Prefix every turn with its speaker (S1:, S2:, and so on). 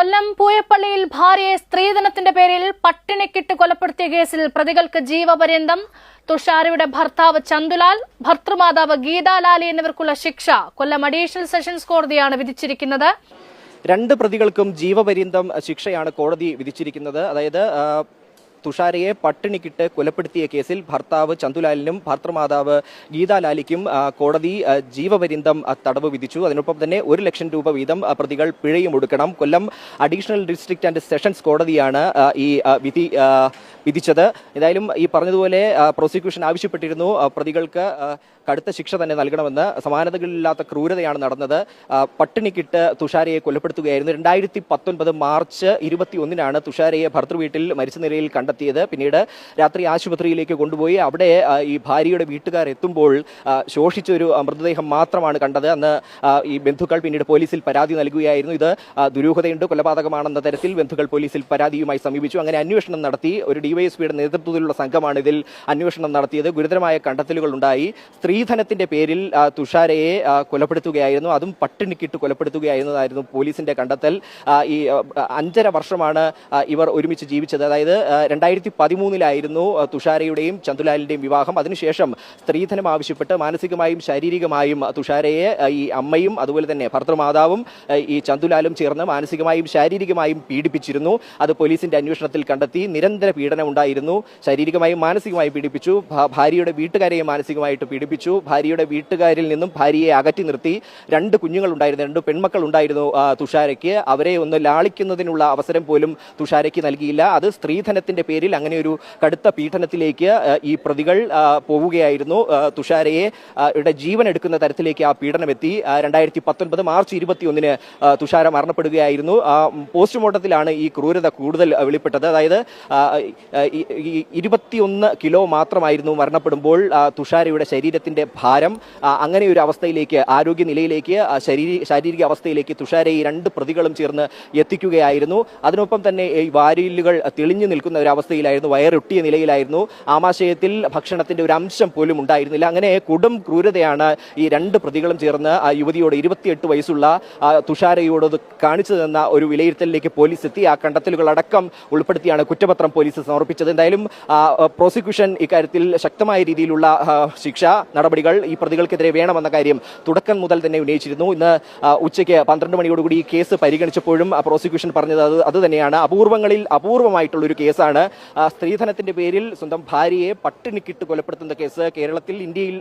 S1: കൊല്ലം പൂയപ്പള്ളിയിൽ ഭാര്യയെ സ്ത്രീധനത്തിന്റെ പേരിൽ പട്ടിണിക്കിട്ട് കൊലപ്പെടുത്തിയ കേസിൽ പ്രതികൾക്ക് ജീവപര്യന്തം. തുഷാരയുടെ ഭർത്താവ് ചന്തുലാൽ ഭർത്തൃമാതാവ് ഗീതാലാലി എന്നിവർക്കുള്ള ശിക്ഷ കൊല്ലം അഡീഷണൽ സെഷൻസ് കോടതിയാണ് വിധിച്ചിരിക്കുന്നത്.
S2: രണ്ട് പ്രതികൾക്കും ജീവപര്യന്തം ശിക്ഷയാണ് കോടതി വിധിച്ചിരിക്കുന്നത്. അതായത് തുഷാരയെ പട്ടിണിക്കിട്ട് കൊലപ്പെടുത്തിയ കേസിൽ ഭർത്താവ് ചന്തുലാലിനും ഭർത്തൃമാതാവ് ഗീതാലാലിക്കും കോടതി ജീവപര്യന്തം തടവ് വിധിച്ചു. അതിനൊപ്പം തന്നെ ഒരു ലക്ഷം രൂപ വീതം പ്രതികൾ പിഴയും ഒടുക്കണം. Kollam additional district and sessions കോടതിയാണ് ഈ വിധി വിധിച്ചത്. ഏതായാലും ഈ പറഞ്ഞതുപോലെ പ്രോസിക്യൂഷൻ ആവശ്യപ്പെട്ടിരുന്നു. പ്രതികൾക്ക് കടുത്ത ശിക്ഷ തന്നെ നൽകണമെന്ന് സമാനതകളില്ലാത്ത ക്രൂരതയാണ് നടന്നത്. പട്ടിണിക്കിട്ട് തുഷാരയെ കൊലപ്പെടുത്തുകയായിരുന്നു. രണ്ടായിരത്തി പത്തൊൻപത് മാർച്ച് ഇരുപത്തി ഒന്നിനാണ് തുഷാരയെ ഭർത്തൃവീട്ടിൽ മരിച്ച നിലയിൽ കണ്ടെത്തിയത്. പിന്നീട് രാത്രി ആശുപത്രിയിലേക്ക് കൊണ്ടുപോയി. അവിടെ ഈ ഭാര്യയുടെ വീട്ടുകാർ എത്തുമ്പോൾ ശോഷിച്ചൊരു മൃതദേഹം മാത്രമാണ് കണ്ടത്. അന്ന് ഈ ബന്ധുക്കൾ പിന്നീട് പോലീസിൽ പരാതി നൽകുകയായിരുന്നു. ഇത് ദുരൂഹതയുണ്ട് കൊലപാതകമാണെന്ന തരത്തിൽ ബന്ധുക്കൾ പോലീസിൽ പരാതിയുമായി സമീപിച്ചു. അങ്ങനെ അന്വേഷണം നടത്തി. ഒരു ഡിവൈഎസ്പിയുടെ നേതൃത്വത്തിലുള്ള സംഘമാണ് ഇതിൽ അന്വേഷണം നടത്തിയത്. ഗുരുതരമായ കണ്ടെത്തലുകൾ ഉണ്ടായി സ്ത്രീധനത്തിന്റെ പേരിൽ തുഷാരയെ കൊലപ്പെടുത്തുകയായിരുന്നു. അതും പട്ടിണിക്കിട്ട് കൊലപ്പെടുത്തുകയായിരുന്നതായിരുന്നു പോലീസിന്റെ കണ്ടെത്തൽ. ഈ അഞ്ചര വർഷമാണ് ഇവർ ഒരുമിച്ച് ജീവിച്ചത്. അതായത് രണ്ടായിരത്തി പതിമൂന്നിലായിരുന്നു തുഷാരയുടെയും ചന്ദുലാലിന്റെയും വിവാഹം. അതിനുശേഷം സ്ത്രീധനം ആവശ്യപ്പെട്ട് മാനസികമായും ശാരീരികമായും തുഷാരയെ ഈ അമ്മയും അതുപോലെ തന്നെ ഭർത്തൃമാതാവും ഈ ചന്ദുലാലും ചേർന്ന് മാനസികമായും ശാരീരികമായും പീഡിപ്പിച്ചിരുന്നു. അത് പോലീസിന്റെ അന്വേഷണത്തിൽ കണ്ടെത്തി. നിരന്തര പീഡനം ഉണ്ടായിരുന്നു ശാരീരികമായും മാനസികമായി പീഡിപ്പിച്ചു. ഭാര്യയുടെ വീട്ടുകാരെയും മാനസികമായിട്ട് പീഡിപ്പിച്ചു. ഭാര്യയുടെ വീട്ടുകാരിൽ നിന്നും ഭാര്യയെ അകറ്റി നിർത്തി. രണ്ട് കുഞ്ഞുങ്ങൾ ഉണ്ടായിരുന്നു രണ്ട് പെൺമക്കൾ ഉണ്ടായിരുന്നു തുഷാരയ്ക്ക്. അവരെ ഒന്ന് ലാളിക്കുന്നതിനുള്ള അവസരം പോലും തുഷാരയ്ക്ക് നൽകിയില്ല. അത് സ്ത്രീധനത്തിന്റെ പേരിൽ അങ്ങനെ ഒരു കടുത്ത പീഡനത്തിലേക്ക് ഈ പ്രതികൾ പോവുകയായിരുന്നു. തുഷാരയെ ജീവൻ എടുക്കുന്ന തരത്തിലേക്ക് ആ പീഡനം എത്തി രണ്ടായിരത്തി പത്തൊൻപത് മാർച്ച് ഇരുപത്തിയൊന്നിന് തുഷാര മരണപ്പെടുകയായിരുന്നു. പോസ്റ്റ്മോർട്ടത്തിലാണ് ഈ ക്രൂരത കൂടുതൽ വെളിപ്പെട്ടത്. അതായത് ഇരുപത്തിയൊന്ന് കിലോ മാത്രമായിരുന്നു മരണപ്പെടുമ്പോൾ തുഷാരയുടെ ശരീരത്തിന്റെ ഭാരം. അങ്ങനെ ഒരു അവസ്ഥയിലേക്ക് ആരോഗ്യ നിലയിലേക്ക് ശരീര ശാരീരിക അവസ്ഥയിലേക്ക് തുഷാരെ ഈ രണ്ട് പ്രതികളും ചേർന്ന് എത്തിക്കുകയായിരുന്നു. അതിനൊപ്പം തന്നെ ഈ വാരിയലുകൾ തെളിഞ്ഞു നിൽക്കുന്ന ഒരു അവസ്ഥയിലായിരുന്നു വയറൊട്ടിയ നിലയിലായിരുന്നു. ആമാശയത്തിൽ ഭക്ഷണത്തിന്റെ ഒരു അംശം പോലും ഉണ്ടായിരുന്നില്ല. അങ്ങനെ കൊടും ക്രൂരതയാണ് ഈ രണ്ട് പ്രതികളും ചേർന്ന് ആ യുവതിയോട് ഇരുപത്തിയെട്ട് വയസ്സുള്ള തുഷാരയോട് കാണിച്ചു തന്ന ഒരു വിലയിരുത്തലിലേക്ക് പോലീസ് എത്തി. ആ കണ്ടെത്തലുകളടക്കം ഉൾപ്പെടുത്തിയാണ് കുറ്റപത്രം പോലീസ് സമർപ്പിച്ചത്. എന്തായാലും ആ, പ്രോസിക്യൂഷൻ ഇക്കാര്യത്തിൽ ശക്തമായ രീതിയിലുള്ള ശിക്ഷ നടപടികൾ ഈ പ്രതികൾക്കെതിരെ വേണമെന്ന കാര്യം തുടക്കം മുതൽ തന്നെ ഉന്നയിച്ചിരുന്നു. ഇന്ന് ഉച്ചയ്ക്ക് പന്ത്രണ്ട് മണിയോടുകൂടി ഈ കേസ് പരിഗണിച്ചപ്പോഴും പ്രോസിക്യൂഷൻ പറഞ്ഞത് അത് അത് തന്നെയാണ്. അപൂർവങ്ങളിൽ അപൂർവമായിട്ടുള്ളൊരു കേസാണ്. സ്ത്രീധനത്തിന്റെ പേരിൽ സ്വന്തം ഭാര്യയെ പട്ടിണിക്കിട്ട് കൊലപ്പെടുത്തുന്ന കേസ് കേരളത്തിൽ ഇന്ത്യയിൽ